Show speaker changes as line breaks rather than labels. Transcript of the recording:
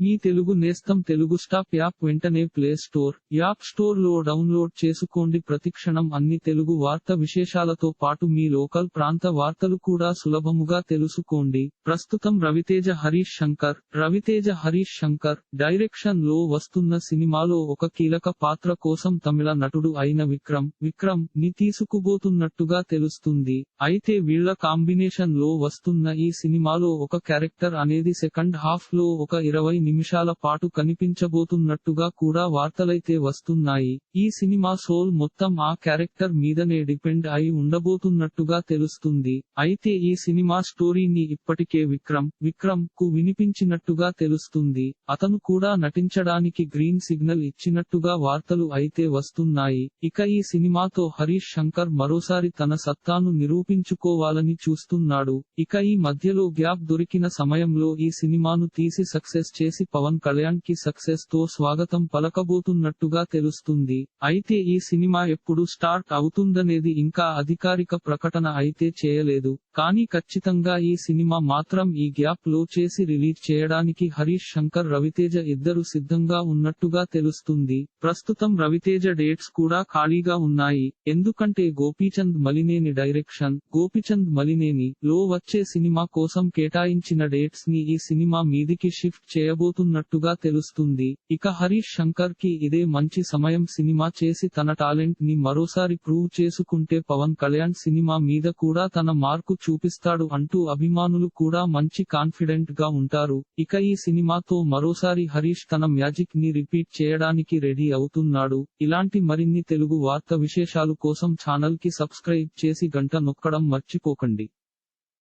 మీ తెలుగు నేస్తం Telugu stop app వెంటనే play store app స్టోర్లో డౌన్లోడ్ చేసుకోండి. ప్రతిక్షణం అన్ని తెలుగు వార్త విశేషాలతో పాటు మీ లోకల్ ప్రాంత వార్తలు కూడా సులభముగా తెలుసుకోండి. ప్రస్తుతం రవితేజ హరీష్ శంకర్ రవితేజ హరీష్ శంకర్ డైరెక్షన్లో వస్తున్న సినిమాలో ఒక కీలక పాత్ర కోసం తమిళ నటుడు అయిన విక్రమ్ విక్రమ్ని తీసుకుబోతున్నట్టుగా తెలుస్తుంది. అయితే వీళ్ళ కాంబినేషన్లో వస్తున్న ఈ సినిమాలో ఒక క్యారెక్టర్ అనేది సెకండ్ హాఫ్లో ఒక ఇరవై నిమిషాల పాటు కనిపించబోతున్నట్టుగా కూడా వార్తలైతే వస్తున్నాయి. ఈ సినిమా సోల్ మొత్తం ఆ క్యారెక్టర్ మీదనే డిపెండ్ అయి ఉండబోతున్నట్టుగా తెలుస్తుంది. అయితే ఈ సినిమా స్టోరీని ఇప్పటికే విక్రమ్ విక్రమ్కు వినిపించినట్టుగా తెలుస్తుంది. అతను కూడా నటించడానికి గ్రీన్ సిగ్నల్ ఇచ్చినట్టుగా వార్తలు అయితే వస్తున్నాయి. ఇక ఈ సినిమాతో హరీష్ శంకర్ మరోసారి తన సత్తాను నిరూపించుకోవాలని చూస్తున్నాడు. ఇక ఈ మధ్యలో గ్యాప్ దొరికిన సమయంలో ఈ సినిమాను తీసి సక్సెస్ చేసి పవన్ కళ్యాణ్కి సక్సెస్తో స్వాగతం పలకబోతున్నట్టుగా తెలుస్తుంది. అయితే ఈ సినిమా ఎప్పుడు స్టార్ట్ అవుతుందనేది ఇంకా అధికారిక ప్రకటన అయితే చేయలేదు. కానీ ఖచ్చితంగా ఈ సినిమా మాత్రం ఈ గ్యాప్లో చేసి రిలీజ్ చేయడానికి హరీష్ శంకర్ రవితేజ ఇద్దరు సిద్ధంగా ఉన్నట్టుగా తెలుస్తుంది. ప్రస్తుతం రవితేజ డేట్స్ కూడా ఖాళీగా ఉన్నాయి. ఎందుకంటే గోపీచంద్ మలినేని డైరెక్షన్ గోపిచంద్ మలినేని లో వచ్చే సినిమా కోసం కేటాయించిన డేట్స్ని ఈ సినిమా మీదికి షిఫ్ట్ చేయబో చేయబోతున్నట్టుగా తెలుస్తుంది. ఇక హరీష్ శంకర్కి ఇదే మంచి సమయం సినిమా చేసి తన టాలెంట్ని మరోసారి ప్రూవ్ చేసుకుంటే పవన్ కళ్యాణ్ సినిమా మీద కూడా తన మార్కు చూపిస్తాడు అంటూ అభిమానులు కూడా మంచి కాన్ఫిడెంట్గా ఉంటారు. ఇక ఈ సినిమాతో మరోసారి హరీష్ తన మ్యాజిక్ని రిపీట్ చేయడానికి రెడీ అవుతున్నాడు. ఇలాంటి మరిన్ని తెలుగు వార్త విశేషాలు కోసం ఛానల్కి సబ్స్క్రైబ్ చేసి గంట నొక్కడం మర్చిపోకండి.